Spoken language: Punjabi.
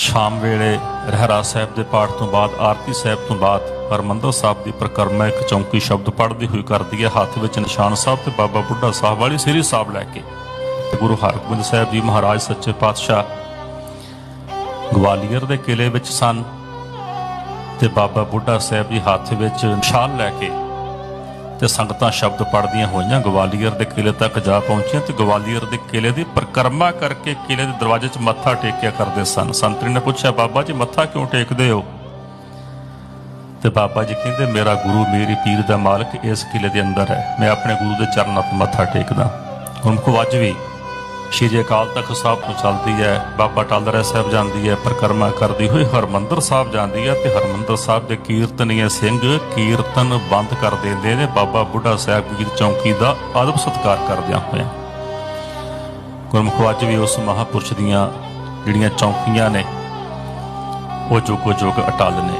ਸ਼ਾਮ ਵੇਲੇ ਰਹਿਰਾ ਸਾਹਿਬ ਦੇ ਪਾਠ ਤੋਂ ਬਾਅਦ, ਆਰਤੀ ਸਾਹਿਬ ਤੋਂ ਬਾਅਦ ਹਰਮੰਦਰ ਸਾਹਿਬ ਦੀ ਪ੍ਰਕਰਮਾ ਇੱਕ ਚੌਂਕੀ ਸ਼ਬਦ ਪੜ੍ਹਦੀ ਹੋਈ ਕਰਦੀ ਹੈ। ਹੱਥ ਵਿੱਚ ਨਿਸ਼ਾਨ ਸਾਹਿਬ ਤੇ ਬਾਬਾ ਬੁੱਢਾ ਸਾਹਿਬ ਵਾਲੀ ਸ੍ਰੀ ਸਾਹਿਬ ਲੈ ਕੇ। ਤੇ ਗੁਰੂ ਹਰਗੋਬਿੰਦ ਸਾਹਿਬ ਜੀ ਮਹਾਰਾਜ ਸੱਚੇ ਪਾਤਸ਼ਾਹ ਗਵਾਲੀਅਰ ਦੇ ਕਿਲੇ ਵਿੱਚ ਸਨ। ਤੇ ਬਾਬਾ ਬੁੱਢਾ ਸਾਹਿਬ ਜੀ ਹੱਥ ਵਿੱਚ ਨਿਸ਼ਾਨ ਲੈ ਕੇ ਤੇ ਸੰਗਤਾਂ ਸ਼ਬਦ ਪੜ੍ਹਦੀਆਂ ਹੋਈਆਂ ਗਵਾਲੀਅਰ ਦੇ ਕਿਲੇ ਤੱਕ ਜਾ ਪਹੁੰਚੀਆਂ ਤੇ ਗਵਾਲੀਅਰ ਦੇ ਕਿਲੇ ਦੀ ਪਰਿਕਰਮਾ ਕਰਕੇ ਕਿਲੇ ਦੇ ਦਰਵਾਜ਼ੇ 'ਚ ਮੱਥਾ ਟੇਕਿਆ ਕਰਦੇ ਸਨ। ਸੰਤਰੀ ਨੇ ਪੁੱਛਿਆ, ਬਾਬਾ ਜੀ, ਮੱਥਾ ਕਿਉਂ ਟੇਕਦੇ ਹੋ? ਤੇ ਬਾਬਾ ਜੀ ਕਹਿੰਦੇ, ਮੇਰਾ ਗੁਰੂ, ਮੇਰੀ ਪੀਰ ਦਾ ਮਾਲਕ ਇਸ ਕਿਲੇ ਦੇ ਅੰਦਰ ਹੈ। ਮੈਂ ਆਪਣੇ ਗੁਰੂ ਦੇ ਚਰਨਾਂ 'ਤੇ ਮੱਥਾ ਟੇਕਦਾ। ਹੁਣ ਕੋ ਅੱਜ ਵੀ ਸ਼੍ਰੀ ਅਕਾਲ ਤਖਤ ਸਾਹਿਬ ਤੋਂ ਚੱਲਦੀ ਹੈ, ਬਾਬਾ ਟਾਲਰਾ ਸਾਹਿਬ ਜਾਂਦੀ ਹੈ, ਪਰਿਕਰਮਾ ਕਰਦੀ ਹੋਈ, ਹਰਮੰਦਰ ਸਾਹਿਬ ਜਾਂਦੀ ਹੈ ਤੇ ਹਰਮੰਦਰ ਸਾਹਿਬ ਦੇ ਕੀਰਤਨੀਏ ਸਿੰਘ ਕੀਰਤਨ ਬੰਦ ਕਰ ਦਿੰਦੇ ਨੇ। ਬਾਬਾ ਬੁੱਢਾ ਸਾਹਿਬ ਜੀ ਦੀ ਚੌਂਕੀ ਦਾ ਆਦਬ ਸਤਕਾਰ ਕਰਦਿਆਂ ਹੋਇਆ ਗੁਰਮੁਖ, ਅੱਜ ਵੀ ਉਸ ਮਹਾਪੁਰਸ਼ ਦੀਆਂ ਜਿਹੜੀਆਂ ਚੌਂਕੀਆਂ ਨੇ, ਉਹ ਜੋਗੋ ਜੋਗ ਅਟਲ ਨੇ।